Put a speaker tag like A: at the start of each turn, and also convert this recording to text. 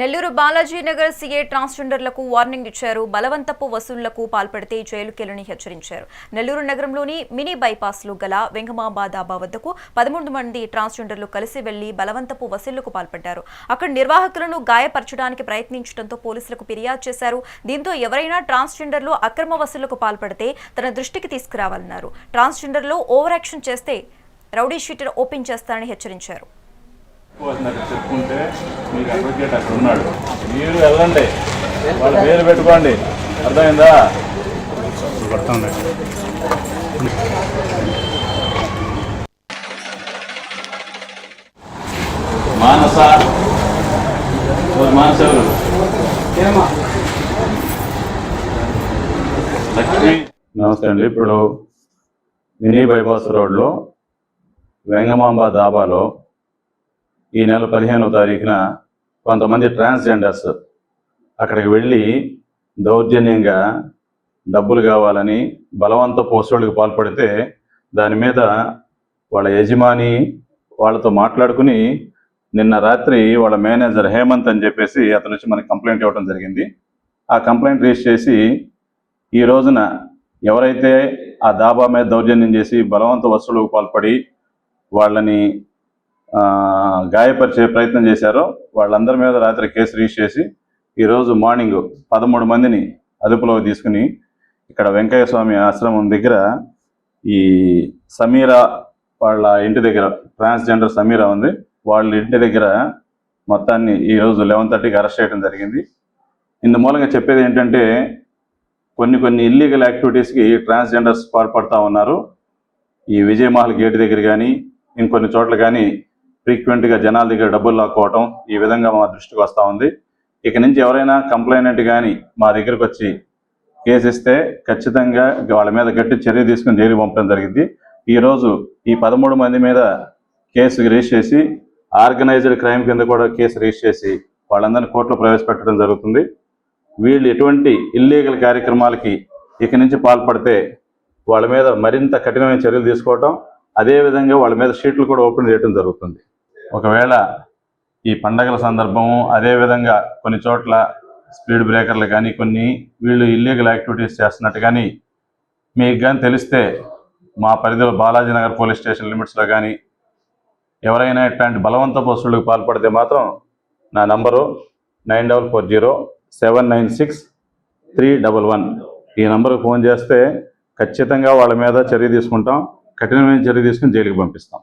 A: Nellore Balajinagar CA ట్రాన్స్జెండర్లకు warning ఇచ్చారు. బలవంతపు వసూళ్ళకు పాల్పడితే జైలుకెళ్ళని హెచ్చరించారు. నెల్లూరు నగరంలోని మినీ బైపాస్లో గల వెంగమాబా దాబా వద్దకు పదమూడు మంది ట్రాన్స్జెండర్లు కలిసి వెళ్ళి బలవంతపు వసూళ్ళకు పాల్పడ్డారు. అక్కడ నిర్వాహకులను గాయపరచడానికి ప్రయత్నించడంతో పోలీసులకు ఫిర్యాదు చేశారు. దీంతో ఎవరైనా ట్రాన్స్జెండర్లు అక్రమ వసూళ్ళకు పాల్పడితే తన దృష్టికి తీసుకురావాలన్నారు. ట్రాన్స్జెండర్లు ఓవర్ యాక్షన్ చేస్తే రౌడీ షీటర్ ఓపెన్ చేస్తారని హెచ్చరించారు.
B: చెప్పుకుంటే మీకు అడ్వకేట్ అక్కడ ఉన్నాడు. మీరు వెళ్ళండి. వాళ్ళ పేరు పెట్టుకోండి. అర్థమైందా? మానస. మానస ఎవరు? లక్ష్మి. నమస్తే అండి. ఇప్పుడు మినీ బైపాస్ రోడ్లో వెంగమాంబ దాబాలో ఈ నెల పదిహేనవ తారీఖున కొంతమంది ట్రాన్స్జెండర్స్ అక్కడికి వెళ్ళి దౌర్జన్యంగా డబ్బులు కావాలని బలవంత పోస్టులకు పాల్పడితే దాని మీద వాళ్ళ యజమాని వాళ్ళతో మాట్లాడుకుని నిన్న రాత్రి వాళ్ళ మేనేజర్ హేమంత్ అని చెప్పేసి అతను వచ్చి మనకి కంప్లైంట్ ఇవ్వడం జరిగింది. ఆ కంప్లైంట్ రేజ్ చేసి ఈ రోజున ఎవరైతే ఆ దాబా మీద దౌర్జన్యం చేసి బలవంత వసూలుకు పాల్పడి వాళ్ళని గాయపరిచే ప్రయత్నం చేశారో వాళ్ళందరి మీద రాత్రి కేసు రిజిస్టర్ చేసి ఈరోజు మార్నింగ్ పదమూడు మందిని అదుపులోకి తీసుకుని ఇక్కడ వెంకయ్య స్వామి ఆశ్రమం దగ్గర ఈ సమీరా వాళ్ళ ఇంటి దగ్గర ట్రాన్స్జెండర్ సమీరా ఉంది. వాళ్ళ ఇంటి దగ్గర మొత్తాన్ని ఈరోజు లెవెన్ థర్టీకి అరెస్ట్ చేయడం జరిగింది. ఇందు మూలంగా చెప్పేది ఏంటంటే కొన్ని కొన్ని ఇల్లీగల్ యాక్టివిటీస్కి ట్రాన్స్జెండర్స్ పాల్పడతా ఉన్నారు. ఈ విజయమహల్ గేట్ దగ్గర కానీ ఇంకొన్ని చోట్ల కానీ ఫ్రీక్వెంట్గా జనాల దగ్గర డబ్బులు లాక్కోవటం ఈ విధంగా మా దృష్టికి వస్తూ ఉంది. ఇక నుంచి ఎవరైనా కంప్లైనెంట్ కానీ మా దగ్గరకు వచ్చి కేసు ఇస్తే ఖచ్చితంగా వాళ్ళ మీద గట్టి చర్య తీసుకుని జైలు పంపడం జరిగింది. ఈరోజు ఈ పదమూడు మంది మీద కేసు రిజిస్టర్ చేసి ఆర్గనైజ్డ్ క్రైమ్ కింద కూడా కేసు రిజిస్టర్ చేసి వాళ్ళందరినీ కోర్టులో ప్రవేశపెట్టడం జరుగుతుంది. వీళ్ళు ఎటువంటి ఇల్లీగల్ కార్యక్రమాలకి ఇక నుంచి పాల్పడితే వాళ్ళ మీద మరింత కఠినమైన చర్యలు తీసుకోవటం అదేవిధంగా వాళ్ళ మీద షీట్లు కూడా ఓపెన్ చేయడం జరుగుతుంది. ఒకవేళ ఈ పండగల సందర్భము అదేవిధంగా కొన్ని చోట్ల స్పీడ్ బ్రేకర్లు కానీ కొన్ని వీళ్ళు ఇల్లీగల్ యాక్టివిటీస్ చేస్తున్నట్టు కానీ మీకు కానీ తెలిస్తే మా పరిధిలో బాలాజీ నగర్ పోలీస్ స్టేషన్ లిమిట్స్లో కానీ ఎవరైనా ఇట్లాంటి బలవంత పోస్టులకు పాల్పడితే మాత్రం నా number nine double four zero seven nine six three double one. ఈ నంబర్కి ఫోన్ చేస్తే ఖచ్చితంగా వాళ్ళ మీద చర్య తీసుకుంటాం. కఠినమైన చర్య తీసుకుని జైలుకి పంపిస్తాం.